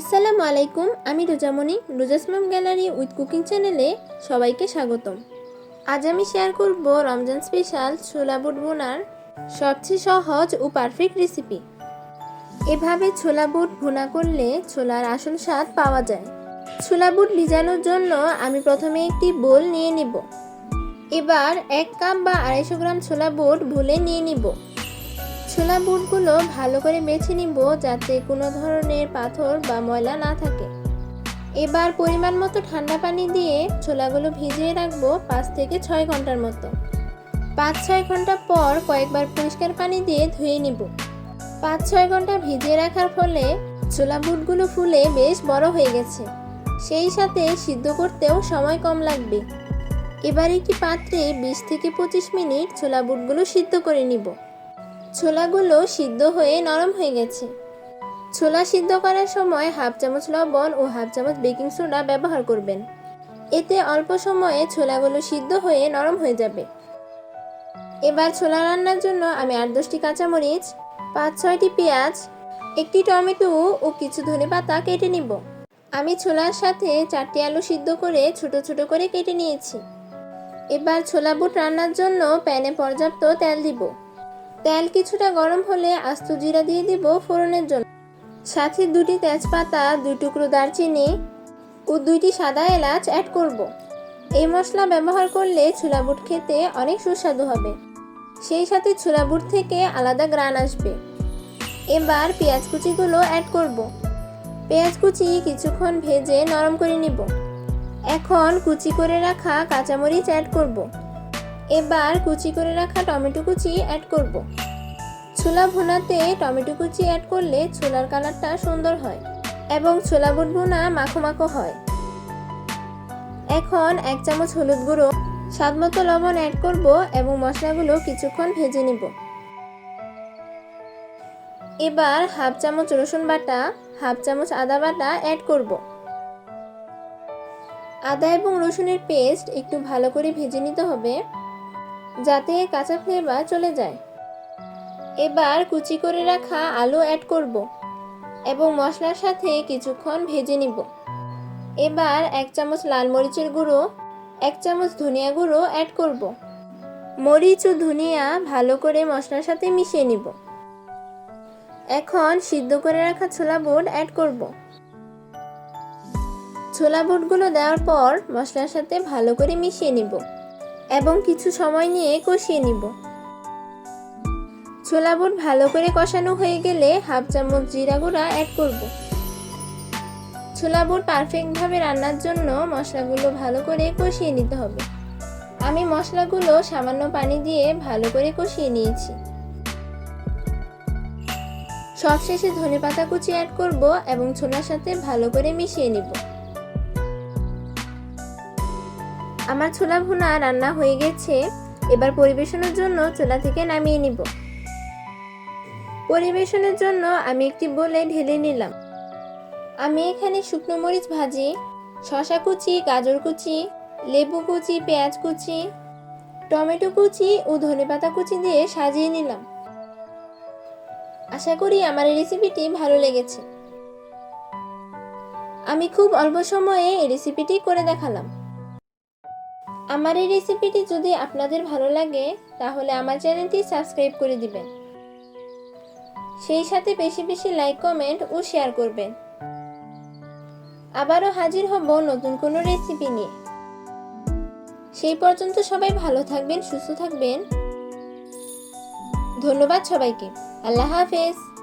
আসসালামু আলাইকুম, আমি রোজামণি রোজাসমাম গ্যালারি উইথ কুকিং চ্যানেলে সবাইকে স্বাগতম। আজ আমি শেয়ার করব রমজান স্পেশাল ছোলা বুট বোনার সবচেয়ে সহজ ও পারফেক্ট রেসিপি। এভাবে ছোলা বুট ভুনা করলে ছোলার আসল স্বাদ পাওয়া যায়। ছোলা বুট ভিজানোর জন্য আমি প্রথমে একটি বোল নিয়ে নিব। এবার এক কাপ বা আড়াইশো গ্রাম ছোলা বুট ভুলে নিয়ে নিব। ছোলা বুটগুলো ভালো করে বেছে নিব যাতে কোনো ধরনের পাথর বা ময়লা না থাকে। এবার পরিমাণ মতো ঠান্ডা পানি দিয়ে ছোলাগুলো ভিজিয়ে রাখব পাঁচ থেকে ছয় ঘণ্টার মতো। পাঁচ ছয় ঘণ্টা পর কয়েকবার পরিষ্কার পানি দিয়ে ধুয়ে নিব। পাঁচ ছয় ঘণ্টা ভিজিয়ে রাখার ফলে ছোলা বুটগুলো ফুলে বেশ বড় হয়ে গেছে। সেই সাথে সিদ্ধ করতেও সময় কম লাগবে। এবার একটি পাত্রে বিশ থেকে পঁচিশ মিনিট ছোলা বুটগুলো সিদ্ধ করে নিব। ছোলাগুলো সিদ্ধ হয়ে নরম হয়ে গেছে। ছোলা সিদ্ধ করার সময় হাফ চামচ লবণ ও হাফ চামচ বেকিং সোডা ব্যবহার করবেন। এতে অল্প সময়ে ছোলাগুলো সিদ্ধ হয়ে নরম হয়ে যাবে। এবার ছোলা রান্নার জন্য আমি আট দশটি কাঁচামরিচ, পাঁচ ছয়টি পেঁয়াজ, একটি টমেটো ও কিছু ধনে পাতা কেটে নিব। আমি ছোলার সাথে চারটি আলু সিদ্ধ করে ছোট ছোট করে কেটে নিয়েছি। এবার ছোলা বুট রান্নার জন্য প্যানে পর্যাপ্ত তেল দিব। তেল কিছুটা গরম হলে আস্ত জিরা দিয়ে দিব ফোড়নের জন্য সাথে দুটি তেজপাতা, দুই টুকরো দারচিনি ও দুইটি সাদা এলাচ অ্যাড করব। এই মশলা ব্যবহার করলে ছোলা বুট খেতে অনেক সুস্বাদু হবে সেই সাথে ছোলা বুট থেকে আলাদা গ্রান আসবে এবার পেঁয়াজ কুচিগুলো অ্যাড করব। পেঁয়াজ কুচি কিছুক্ষণ ভেজে নরম করে নিব এখন কুচি করে রাখা কাঁচামরিচ অ্যাড করব। এবার কুচি করে রাখা টমেটো কুচি অ্যাড করব। ছোলা ভুনাতে টমেটো কুচি অ্যাড করলে ছোলার কালারটা সুন্দর হয় এবং ছোলা বুট ভুনা মাখো মাখো হয়। এখন এক চামচ হলুদ গুঁড়ো, স্বাদ মতো লবণ অ্যাড করব এবং মশলাগুলো কিছুক্ষণ ভেজে নিব। এবার হাফ চামচ রসুন বাটা, হাফ চামচ আদা বাটা অ্যাড করব। আদা এবং রসুনের পেস্ট একটু ভালো করে ভেজে নিতে হবে। যাতে কাঁচা ফ্লেভার চলে যায়। এবার কুচি করে রাখা আলু অ্যাড করব এবং মশলার সাথে কিছুক্ষণ ভেজে নিব। এবার এক চামচ লাল মরিচের গুঁড়ো, এক চামচ ধনিয়া গুঁড়ো অ্যাড করব। মরিচ ও ধনিয়া ভালো করে মশলার সাথে মিশিয়ে নিব। এখন সিদ্ধ করে রাখা ছোলা বুট অ্যাড করব। ছোলা বুটগুলো দেওয়ার পর মশলার সাথে ভালো করে মিশিয়ে নিব। এবং কিছু সময় নিয়ে কষিয়ে নিব। ছোলা বুট ভালো করে কষানো হয়ে গেলে হাফ চামচ জিরা গুঁড়া অ্যাড করব। ছোলা বুট পারফেক্টভাবে রান্নার জন্য মশলাগুলো ভালো করে কষিয়ে নিতে হবে। আমি মশলাগুলো সামান্য পানি দিয়ে ভালো করে কষিয়ে নিয়েছি। সবশেষে ধনে পাতা কুচি অ্যাড করব এবং ছোলার সাথে ভালো করে মিশিয়ে নিব। আমার ছোলা ভুনা রান্না হয়ে গেছে, এবার পরিবেশনের জন্য চুলা থেকে নামিয়ে নিব। পরিবেশনের জন্য আমি একটি বলে ঢেলে নিলাম। আমি এখানে শুকনো মরিচ ভাজি শশা কুচি, গাজর কুচি, লেবু কুচি, পেঁয়াজ কুচি, টমেটো কুচি ও ধনেপাতা কুচি দিয়ে সাজিয়ে নিলাম। আশা করি আমার এই রেসিপিটি ভালো লেগেছে। আমি খুব অল্প সময়ে এই রেসিপিটি করে দেখালাম। আমার এই রেসিপিটি যদি আপনাদের ভালো লাগে, তাহলে আমার চ্যানেলটি সাবস্ক্রাইব করে দিবেন। সেই সাথে বেশি বেশি লাইক কমেন্ট ও শেয়ার করবেন। আবারও হাজির হব নতুন কোনো রেসিপি নিয়ে। সেই পর্যন্ত সবাই ভালো থাকবেন, সুস্থ থাকবেন। ধন্যবাদ সবাইকে। আল্লাহ হাফেজ।